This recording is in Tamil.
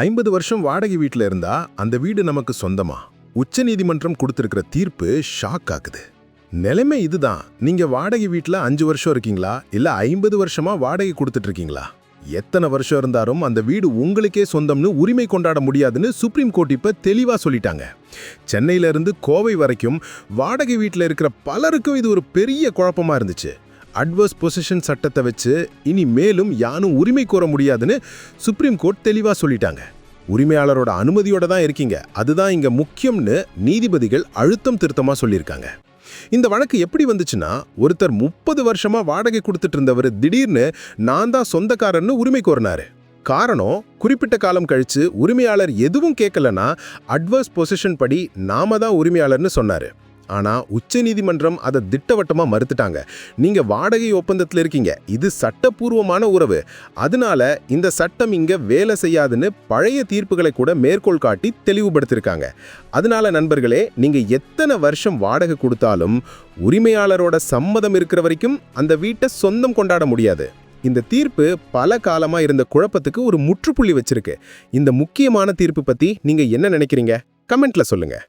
ஐம்பது வருஷம் வாடகை வீட்டில் இருந்தா அந்த வீடு நமக்கு சொந்தமா? உச்சநீதிமன்றம் கொடுத்திருக்கிற தீர்ப்பு ஷாக் ஆகுது நிலைமை இதுதான். நீங்க வாடகை வீட்டில் அஞ்சு வருஷம் இருக்கீங்களா? இல்ல ஐம்பது வருஷமா வாடகை கொடுத்துட்டு இருக்கீங்களா? எத்தனை வருஷம் இருந்தாலும் அந்த வீடு உங்களுக்கே சொந்தம்னு உரிமை கொண்டாட முடியாதுன்னு சுப்ரீம் கோர்ட் இப்ப தெளிவா சொல்லிட்டாங்க. சென்னையில இருந்து கோவை வரைக்கும் வாடகை வீட்டில் இருக்கிற பலருக்கும் இது ஒரு பெரிய குழப்பமா இருந்துச்சு. அட்வர்ஸ் பொசிஷன் சட்டத்தை வச்சு இனி மேலும் யானும் உரிமை கோர முடியாதுன்னு சுப்ரீம் கோர்ட் தெளிவாக சொல்லிட்டாங்க. உரிமையாளரோட அனுமதியோட தான் இருக்கீங்க. அதுதான் இங்கே முக்கியம்னு நீதிபதிகள் அழுத்தம் திருத்தமாக சொல்லியிருக்காங்க. இந்த வழக்கு எப்படி வந்துச்சுன்னா ஒருத்தர் முப்பது வருஷமா வாடகை கொடுத்துட்டு இருந்தவர் திடீர்னு நான் தான் சொந்தக்காரன்னு உரிமை கோரினாரு. காரணம் குறிப்பிட்ட காலம் கழிச்சு உரிமையாளர் எதுவும் கேட்கலன்னா அட்வர்ஸ் பொசிஷன் படி நாம தான் உரிமையாளர்னு சொன்னாரு. ஆனா உச்சநீதிமன்றம் அதை திட்டவட்டமாக மறுத்துட்டாங்க. நீங்கள் வாடகை ஒப்பந்தத்தில் இருக்கீங்க. இது சட்டப்பூர்வமான உறவு. அதனால இந்த சட்டம் இங்கே வேலை செய்யாதுன்னு பழைய தீர்ப்புகளை கூட மேற்கோள் காட்டி தெளிவுபடுத்தியிருக்காங்க அதனால நண்பர்களே நீங்கள் எத்தனை வருஷம் வாடகை கொடுத்தாலும் உரிமையாளரோட சம்மதம் இருக்கிற வரைக்கும் அந்த வீட்டை சொந்தம் கொண்டாட முடியாது. இந்த தீர்ப்பு பல காலமாக இருந்த குழப்பத்துக்கு ஒரு முற்றுப்புள்ளி வச்சிருக்கு. இந்த முக்கியமான தீர்ப்பு பற்றி நீங்கள் என்ன நினைக்கிறீங்க? கமெண்ட்ல சொல்லுங்கள்